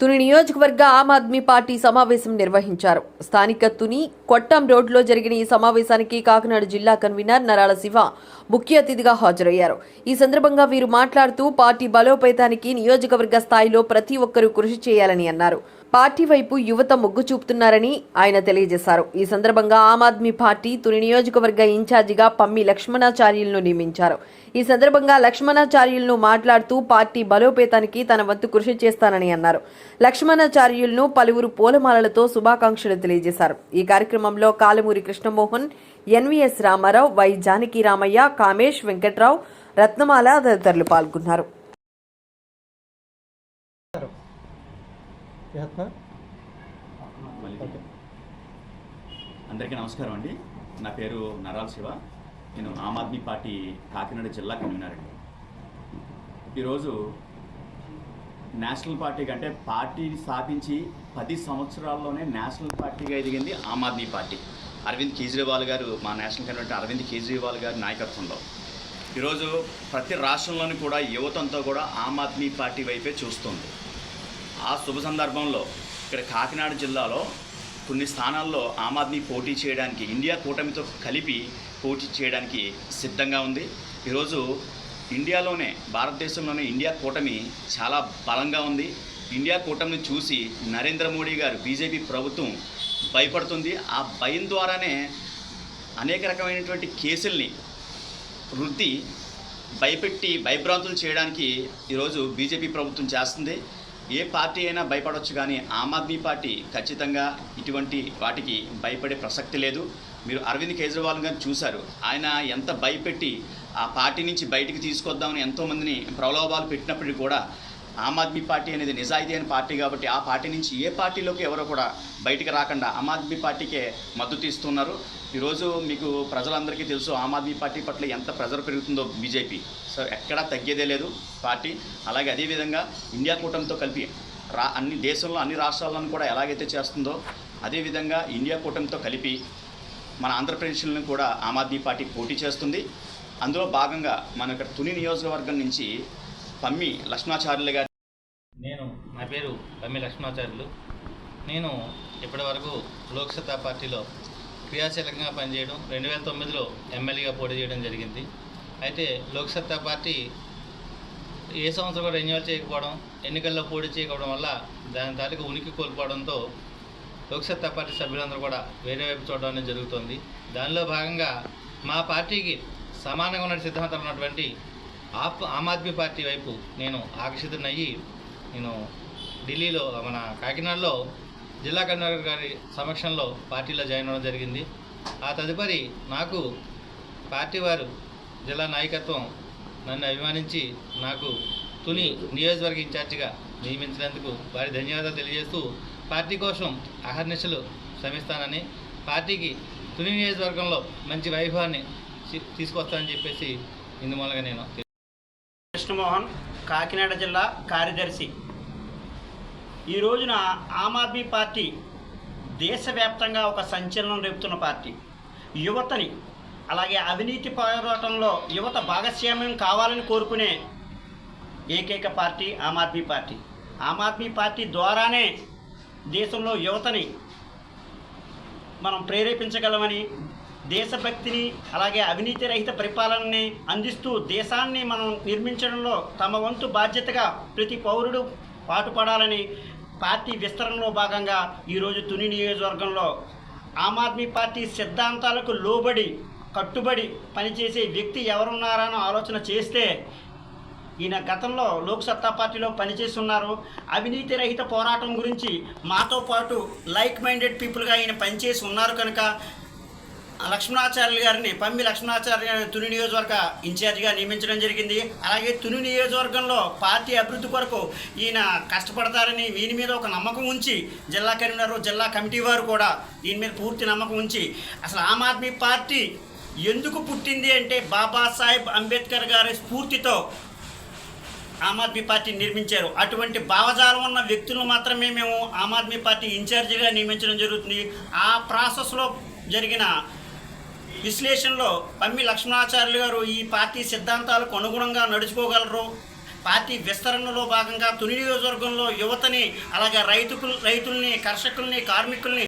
తుని నియోజకవర్గ ఆమ్ ఆద్మీ పార్టీ సమావేశం నిర్వహించారు. స్థానిక తుని కొట్టం రోడ్లో జరిగిన ఈ సమావేశానికి కాకినాడ జిల్లా కన్వీనర్ నరాల శివ ముఖ్య అతిథిగా హాజరయ్యారు. ఈ సందర్భంగా వీరు మాట్లాడుతూ పార్టీ బలోపేతానికి నియోజకవర్గ స్థాయిలో ప్రతి ఒక్కరూ కృషి చేయాలని అన్నారు. పార్టీ వైపు యువత మొగ్గు చూపుతున్నారని ఆయన తెలియజేశారు. ఈ సందర్భంగా ఆమ్ ఆద్మీ పార్టీ తుని నియోజకవర్గ ఇన్ఛార్జిగా పమ్మి లక్ష్మణాచార్యులను నియమించారు. ఈ సందర్భంగా లక్ష్మణాచార్యులను మాట్లాడుతూ పార్టీ బలోపేతానికి తన వంతు కృషి చేస్తానని అన్నారు. లక్ష్మణాచార్యులను పలువురు పూలమాలలతో శుభాకాంక్షలు తెలియజేశారు. ఈ కార్యక్రమంలో కాలమూరి కృష్ణమోహన్ ఎన్వీఎస్ రామారావు వై జానకి రామయ్య కామేష్ వెంకట్రావు రత్నమాల తదితరులు పాల్గొన్నారు. అందరికీ నమస్కారం అండి. నా పేరు నరాల్ శివ. నేను ఆమ్ ఆద్మీ పార్టీ కాకినాడ జిల్లా కన్వీనర్ అండి. ఈరోజు నేషనల్ పార్టీ కంటే పార్టీ స్థాపించి పది సంవత్సరాల్లోనే నేషనల్ పార్టీగా ఎదిగింది ఆమ్ ఆద్మీ పార్టీ. అరవింద్ కేజ్రీవాల్ గారు మా నేషనల్ కన్వీనర్ అరవింద్ కేజ్రీవాల్ గారి నాయకత్వంలో. ఈరోజు ప్రతి రాష్ట్రంలోని కూడా యువతంతా కూడా ఆమ్ ఆద్మీ పార్టీ వైపే చూస్తుంది. ఆ శుభ సందర్భంలో ఇక్కడ కాకినాడ జిల్లాలో కొన్ని స్థానాల్లో ఆమ్ ఆద్మీ పోటీ చేయడానికి ఇండియా కూటమితో కలిపి పోటీ చేయడానికి సిద్ధంగా ఉంది. ఈరోజు ఇండియాలోనే భారతదేశంలోనే ఇండియా కూటమి చాలా బలంగా ఉంది. ఇండియా కూటమిని చూసి నరేంద్ర మోడీ గారు బీజేపీ ప్రభుత్వం భయపడుతుంది. ఆ భయం ద్వారానే అనేక రకమైనటువంటి కేసుల్ని వృద్ధి భయపెట్టి భయభ్రాంతులు చేయడానికి ఈరోజు బీజేపీ ప్రభుత్వం చేస్తుంది. ఏ పార్టీ అయినా భయపడవచ్చు కానీ ఆమ్ ఆద్మీ పార్టీ ఖచ్చితంగా ఇటువంటి వాటికి భయపడే ప్రసక్తి లేదు. మీరు అరవింద్ కేజ్రీవాల్ గారిని చూశారు. ఆయన ఎంత భయపెట్టి ఆ పార్టీ నుంచి బయటికి తీసుకొద్దామని ఎంతోమందిని ప్రలోభాలు పెట్టినప్పటికీ కూడా ఆమ్ ఆద్మీ పార్టీ అనేది నిజాయితీ అయిన పార్టీ కాబట్టి ఆ పార్టీ నుంచి ఏ పార్టీలోకి ఎవరో కూడా బయటికి రాకుండా ఆమ్ ఆద్మీ పార్టీకే మద్దతు ఇస్తున్నారు. ఈరోజు మీకు ప్రజలందరికీ తెలుసు ఆమ్ ఆద్మీ పార్టీ పట్ల ఎంత ప్రెజర్ పెరుగుతుందో బీజేపీ. సో ఎక్కడా తగ్గేదే లేదు పార్టీ. అలాగే అదేవిధంగా ఇండియా కూటమితో కలిపి రా అన్ని దేశంలో అన్ని రాష్ట్రాలను కూడా ఎలాగైతే చేస్తుందో అదేవిధంగా ఇండియా కూటమితో కలిపి మన ఆంధ్రప్రదేశ్లను కూడా ఆమ్ ఆద్మీ పార్టీ పోటీ చేస్తుంది. అందులో భాగంగా మన ఇక్కడ తుని నియోజకవర్గం నుంచి పమ్మి లక్ష్మాచార్యులు గారి నేను నా పేరు పమ్మి లక్ష్మాచార్యులు. నేను ఇప్పటివరకు లోక్సత్తా పార్టీలో క్రియాశీలకంగా పనిచేయడం రెండు వేల తొమ్మిదిలో ఎమ్మెల్యేగా పోటీ చేయడం జరిగింది. అయితే లోక్సత్తా పార్టీ ఏ సంవత్సరం కూడా రెన్యువల్ చేయకపోవడం ఎన్నికల్లో పోటీ చేయకపోవడం వల్ల దాని తాలూకు ఉనికి కోల్పోవడంతో లోక్సత్తా పార్టీ సభ్యులందరూ కూడా వేరే వైపు చూడడం అనేది జరుగుతుంది. దానిలో భాగంగా మా పార్టీకి సమానంగా ఉన్న సిద్ధాంతం ఉన్నటువంటి ఆప్ ఆమ్ ఆద్మీ పార్టీ వైపు నేను ఆకర్షితున్నయ్యి నేను ఢిల్లీలో మన కాకినాడలో జిల్లా కన్వీనర్ గారి సమక్షంలో పార్టీలో జాయిన్ అవ్వడం జరిగింది. ఆ తదుపరి నాకు పార్టీ వారు జిల్లా నాయకత్వం నన్ను అభిమానించి నాకు తుని నియోజకవర్గ ఇన్ఛార్జిగా నియమించినందుకు వారి ధన్యవాదాలు తెలియజేస్తూ పార్టీ కోసం అహర్నిశలు శ్రమిస్తానని పార్టీకి తుని నియోజకవర్గంలో మంచి వైభవాన్ని తీసుకొస్తానని చెప్పేసి ఇందుమూలంగా నేను కృష్ణమోహన్ కాకినాడ జిల్లా కార్యదర్శి. ఈ రోజున ఆమ్ ఆద్మీ పార్టీ దేశవ్యాప్తంగా ఒక సంచలనం రేపుతున్న పార్టీ. యువతని అలాగే అవినీతి పోరాటంలో యువత భాగస్వామ్యం కావాలని కోరుకునే ఏకైక party Aam Aadmi party. Aam Aadmi party ద్వారానే దేశంలో యువతని మనం ప్రేరేపించగలమని దేశభక్తిని అలాగే అవినీతి రహిత పరిపాలనని అందిస్తూ దేశాన్ని మనం నిర్మించడంలో తమ వంతు బాధ్యతగా ప్రతి పౌరుడు పాటుపడాలని పార్టీ విస్తరణలో భాగంగా ఈరోజు తుని నియోజకవర్గంలో ఆమ్ ఆద్మీ పార్టీ సిద్ధాంతాలకు లోబడి కట్టుబడి పనిచేసే వ్యక్తి ఎవరున్నారని ఆలోచన చేస్తే ఈయన గతంలో లోక్సత్తా పార్టీలో పనిచేసి ఉన్నారు అవినీతి రహిత పోరాటం గురించి మాతో పాటు లైక్ మైండెడ్ పీపుల్గా ఈయన పనిచేసి ఉన్నారు కనుక లక్ష్మణాచార్యులు గారిని పమ్మి లక్ష్మణాచార్య గారిని తుని నియోజకవర్గ ఇన్ఛార్జిగా నియమించడం జరిగింది. అలాగే తుని నియోజకవర్గంలో పార్టీ అభివృద్ధి కొరకు ఈయన కష్టపడతారని వీని మీద ఒక నమ్మకం ఉంచి జిల్లా కరీంనగర్ జిల్లా కమిటీ వారు కూడా దీని మీద పూర్తి నమ్మకం ఉంచి అసలు ఆమ్ ఆద్మీ పార్టీ ఎందుకు పుట్టింది అంటే బాబాసాహెబ్ అంబేద్కర్ గారి స్ఫూర్తితో ఆమ్ ఆద్మీ పార్టీ నిర్మించారు. అటువంటి భావజాలం ఉన్న వ్యక్తులను మాత్రమే మేము ఆమ్ ఆద్మీ పార్టీ ఇన్ఛార్జిగా నియమించడం జరుగుతుంది. ఆ ప్రాసెస్లో జరిగిన విశ్లేషణలో పమ్మి లక్ష్మణాచార్యులు గారు ఈ పార్టీ సిద్ధాంతాలకు అనుగుణంగా నడుచుకోగలరు. పార్టీ విస్తరణలో భాగంగా తొలి నియోజకవర్గంలో యువతని అలాగే రైతుకు రైతుల్ని కర్షకుల్ని కార్మికుల్ని